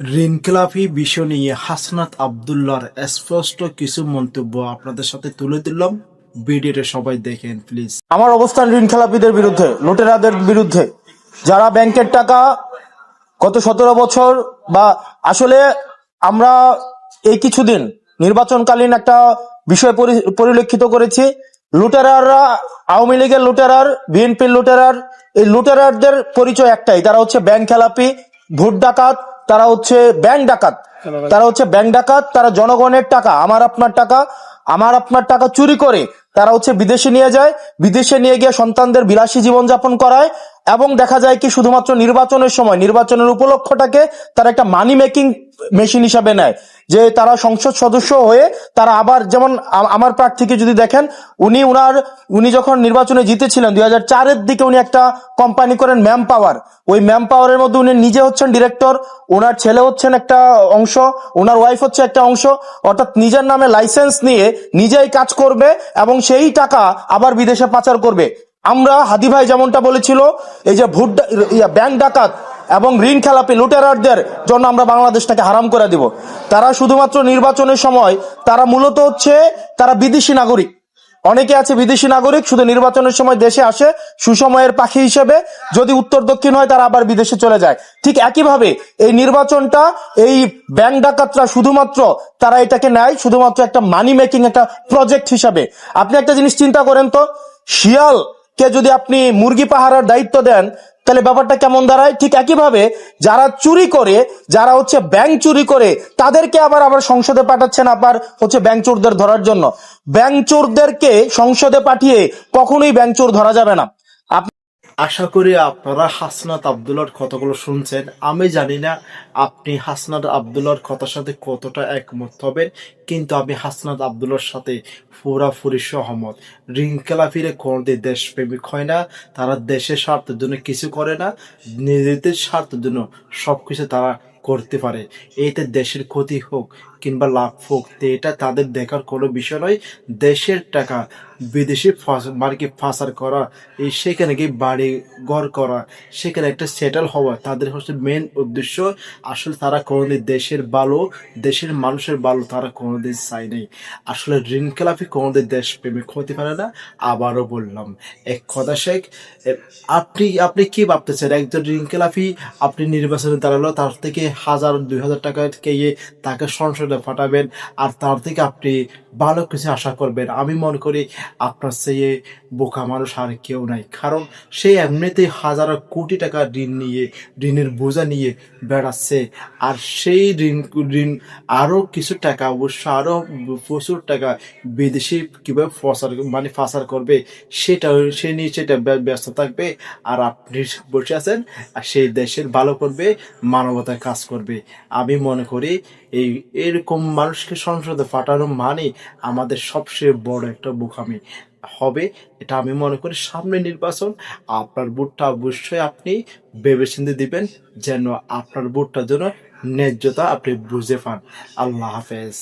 ঋণখেলাপি বিষয় নিয়ে হাসনাত আবদুল্লাহর স্পষ্ট কিছু মন্তব্য আপনাদের সাথে তুলে দিলাম ভিডিওটা সবাই দেখেন প্লিজ আমার অবস্থান ঋণ খেলাপিদের বিরুদ্ধে, লুটেরাদের বিরুদ্ধে। যারা ব্যাংকের টাকা গত সতেরো বছর বা আসলে আমরা এই কিছুদিন নির্বাচনকালীন একটা বিষয় পরি- পরিলক্ষিত করেছি, লুটেরাররা, আওয়ামী লীগের লুটেরার, বিএনপির লুটেরার, এই লুটেরারদের পরিচয় একটাই, তারা হচ্ছে ব্যাংক খেলাপি, ভোট ডাকাত তারা হচ্ছে ব্যাংক ডাকাত। তারা হচ্ছে ব্যাংক ডাকাত তারা জনগণের টাকা আমার আপনার টাকা আমার আপনার টাকা চুরি করে তারা হচ্ছে বিদেশে নিয়ে যায় বিদেশে নিয়ে গিয়ে সন্তানদের বিলাসী জীবনযাপন করায় এবং দেখা যায় কি শুধুমাত্র নির্বাচনের সময়, নির্বাচনের উপলক্ষটাকে তারা একটা মানি মেকিং মেশিন হিসাবে নেয়। যে তারা সংসদ সদস্য হয়ে তারা আবার যেমন আমার প্রার্থীকে যদি দেখেন, উনি উনার, উনি যখন নির্বাচনে জিতেছিলেন দুই হাজার চারের দিকে উনি একটা কোম্পানি করেন ম্যাম পাওয়ার ওই ম্যাম পাওয়ারের মধ্যে উনি নিজে হচ্ছেন ডিরেক্টর ওনার ছেলে হচ্ছেন একটা অংশ ওনার ওয়াইফ হচ্ছে একটা অংশ। অর্থাৎ নিজের নামে লাইসেন্স নিয়ে নিজেই কাজ করবে এবং সেই টাকা আবার বিদেশে পাচার করবে। আমরা হাদি ভাই যেমনটা বলেছিল, এই যে ভোট ব্যাংক ডাকাত এবং ঋণ খেলাপি লুটেরারদের জন্য আমরা বাংলাদেশটাকে হারাম করে দিব। তারা শুধুমাত্র নির্বাচনের সময়, তারা মূলত হচ্ছে, তারা বিদেশি নাগরিক। অনেকে আছে বিদেশি নাগরিক, শুধু নির্বাচনের সময় দেশে আসে, সুসময়ের পাখি হিসেবে, যদি উত্তর দক্ষিণ হয় তারা আবার বিদেশে চলে যায়। ঠিক একইভাবে, এই নির্বাচনটা, এই ব্যাংক ডাকাতরা শুধুমাত্র, তারা এটাকে নেয় শুধুমাত্র একটা মানি মেকিং একটা প্রজেক্ট হিসাবে। আপনি একটা জিনিস চিন্তা করেন তো, শিয়াল কে যদি আপনি মুরগি পাহারার দায়িত্ব দেন, তাহলে ব্যাপারটা কেমন দাঁড়ায়? ঠিক একইভাবে যারা চুরি করে, যারা হচ্ছে ব্যাংক চুরি করে, তাদেরকে আবার আবার সংসদে পাঠাচ্ছেন আবার হচ্ছে ব্যাংক চোরদের ধরার জন্য। ব্যাংক চোরদেরকে সংসদে পাঠিয়ে কখনোই ব্যাংক চোর ধরা যাবে না। আশা করি আপনারা হাসনাত আবদুল্লাহর কথাগুলো শুনছেন। আমি জানি না আপনি হাসনাত আবদুল্লাহর কথার সাথে কতটা একমত হবেন, কিন্তু আমি হাসনাত আবদুল্লাহর সাথে পুরাপুরি সহমত। রিঙ্কেলাফিরে কোনোদিন দেশপ্রেমিক হয় না, তারা দেশের স্বার্থের জন্য কিছু করে না, নিজেদের স্বার্থের জন্য সব কিছু তারা করতে পারে। এতে দেশের ক্ষতি হোক কিংবা লাভ হোক এটা তাদের দেখার কোনো বিষয় নয়। দেশের টাকা, বিদেশি মার্কে ফাঁসার করা, এই সেখানে গিয়ে বাড়ি ঘর করা, সেখানে একটা সেটেল হওয়া, তাদের হচ্ছে মেন উদ্দেশ্য। আসলে তারা কোনোদিন দেশের ভালো, দেশের মানুষের ভালো তারা কোনোদিন চায় নেই। আসলে ঋণ খেলাপি কোনোদিন দেশ প্রেমিক হতে পারে না, আবারও বললাম। এক কথা শেখ আপনি আপনি কি ভাবতেছেন? একজন ঋণ খেলাপি, আপনি নির্বাচনে দাঁড়াল, তার থেকে হাজার, দুই হাজার টাকা খেয়ে তাকে সংসদে পাঠাবেন আর তার থেকে আপনি ভালো কিছু আশা করবেন। আমি মনে করি আপনার চেয়ে বোকা মানুষ আর কেউ নাই। কারণ সে এমনিতেই হাজারো কোটি টাকা ঋণ নিয়ে, ঋণের বোঝা নিয়ে বেড়াচ্ছে। আর সেই ঋণ ঋণ আরও কিছু টাকা, অবশ্য আরও প্রচুর টাকা বিদেশি কীভাবে ফসার মানে ফাসার করবে, সেটা, সে নিয়ে সেটা ব্য- ব্যস্ত থাকবে। আর আপনি বসে আছেন, আর সেই দেশের ভালো করবে, মানবতার কাজ করবে। আমি মনে করি এই, এরকম মানুষকে সংসদে পাঠানো মানে আমাদের সবচেয়ে বড় একটা বোকামি। হবে, এটা আমি মনে করি সামনে নির্বাচন। আপনার ভোটটা অবশ্যই আপনি ভেবেচিন্তে দিবেন যেন আপনার ভোটটার জন্য ন্যায্যতা আপনি বুঝে পান। আল্লাহ হাফেজ।